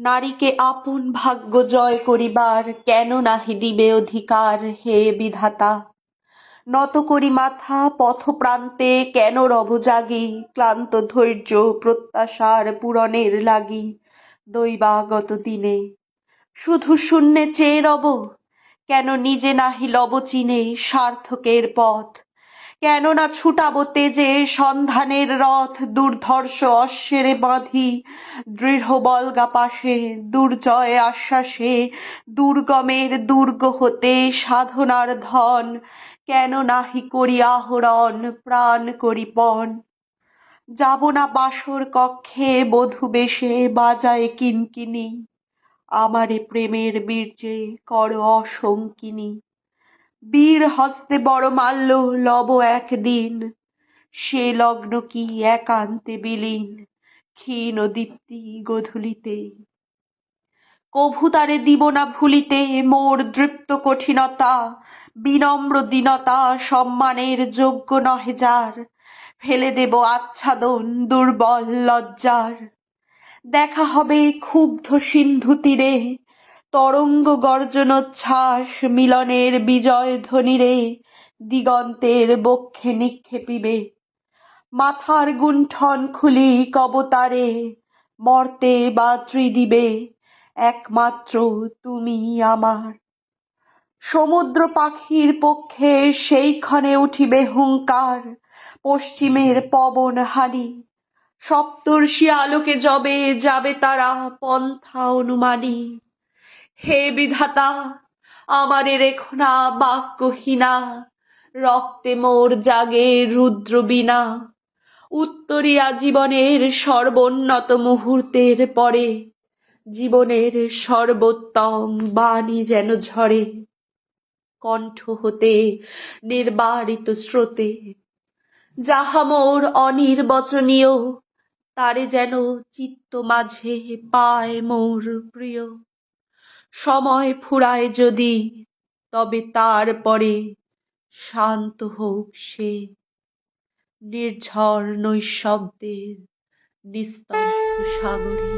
নারীকে আপন ভাগ্য জয় করিবার কেন নাহি দিবে অধিকার হে বিধাতা? নত করি মাথা, পথপ্রান্তে কেন রব জাগি? ক্লান্ত ধৈর্য প্রত্যাশার পূরণের লাগি দৈবাগত দিনে। শুধু শূন্যে চেয়ে রব, কেন নিজে নাহি লব চিনে সার্থকের পথ? কেন না ছুটাবো তেজে সন্ধানের রথ, দুর্ধর্ষ অশ্বেরে বাঁধি দৃঢ় বলগা পাশে দুর্জয় আশ্বাসে, দুর্গমের দুর্গ হতে সাধনার ধন, কেন নাহি করি আহরণ, প্রাণ করি পণ। যাব না বাসর কক্ষে বধূ বেশে, বাজায় কিনকিনি, আমারে প্রেমের বীর্যে কর অসঙ্কিনী বীর হস্তে বড় মাল্য লব একদিন। সে লগ্ন কি একান্তে বিলীন, ক্ষীণ দীপ্তি গধূলিতে। কভু তারে দিব না ভুলিতে মোর দৃপ্ত কঠিনতা, বিনম্র দীনতা সম্মানের যোগ্য নহে যার। ফেলে দেব আচ্ছাদন দুর্বল লজ্জার। দেখা হবে ক্ষুব্ধ সিন্ধু তীরে তরঙ্গ গর্জনোচ্ছ্বাস মিলনের বিজয় ধ্বনিরে দিগন্তের বক্ষে নিক্ষেপিবে। মাথার গুণ্ঠন খুলি কবতারে, মর্তে বা ত্রিদিবে একমাত্র তুমি আমার। সমুদ্র পাখির পক্ষে সেইক্ষণে উঠিবে হুঙ্কার, পশ্চিমের পবন হানি। সপ্তর্ষি আলোকে জবে যাবে তারা পন্থা অনুমানী। হে বিধাতা, আমারে রেখো না বাক্যহীনা, রক্তে মোর জাগে রুদ্র বিনা উত্তরিয়া জীবনের সর্বোন্নত মুহূর্তের পরে, জীবনের সর্বোত্তম বাণী যেন ঝরে। কণ্ঠ হতে নির্বারিত স্রোতে, যাহা মোর অনির্বচনীয়, তারে যেন চিত্ত মাঝে পায় মোর প্রিয়। সময় ফুরায় যদি তবে তারপরে শান্ত হোক সে। নির্ঝর নৈশব্দের নিস্তব্ধ সাগরে